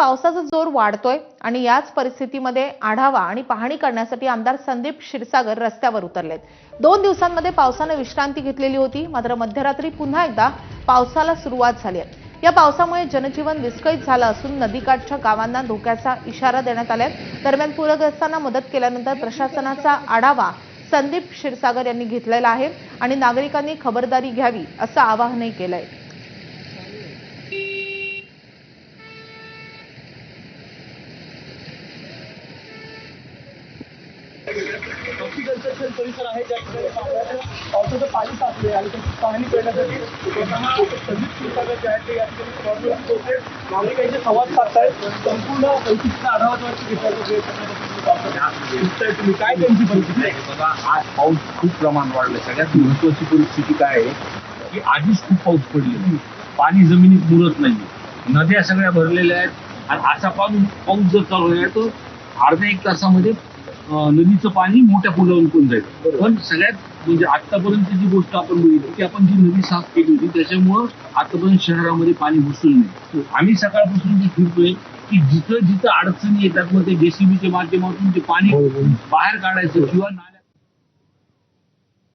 पावसाचा जोर वाढतोय आणि याच परिस्थितीमध्ये आढावा आणि पाहणी करण्यासाठी आमदार संदीप क्षीरसागर रस्त्यावर उतरलेत. दोन दिवसांमध्ये पावसानं विश्रांती घेतलेली होती मात्र मध्यरात्री पुन्हा एकदा पावसाला सुरुवात झाली आहे. या पावसामुळे जनजीवन विस्कळीत झालं असून नदीकाठच्या गावांना धोक्याचा इशारा देण्यात आलाय. दरम्यान पूरग्रस्तांना मदत केल्यानंतर प्रशासनाचा आढावा संदीप क्षीरसागर यांनी घेतलेला आहे आणि नागरिकांनी खबरदारी घ्यावी असं आवाहनही केलंय. कॉफी परिसर आहे ज्या ठिकाणी पावसाचं पावसाचं पाणी साचले आणि त्याची पाहणी करण्यासाठी संदीप जे आहेत ते या ठिकाणी स्पॉटवरती नागरिकांचे संवाद साधतायत. संपूर्ण परिस्थितीचा आढावा तुम्ही काय त्यांची परिस्थिती आहे? बघा आज पाऊस खूप प्रमाण वाढलं. सगळ्यात महत्वाची परिस्थिती काय आहे? की आधीच खूप पाऊस पडले पाणी जमिनीत मुरत नाही. नद्या सगळ्या भरलेल्या आहेत. आणि असा पाऊस पाऊस जर चालू आहे तर अर्ध्या एक तासामध्ये नदीचं पाणी मोठ्या पुलावून पण जाईल. पण सगळ्यात म्हणजे आतापर्यंत जी गोष्ट आपण बघितली की आपण जी नदी साफ केली होती त्याच्यामुळं आतापर्यंत शहरामध्ये पाणी घुसलं नाही. आम्ही सकाळपासून जे फिरतोय की जिथं जिथं अडचणी येतात मग ते जेसीबीच्या माध्यमातून ते पाणी बाहेर काढायचं किंवा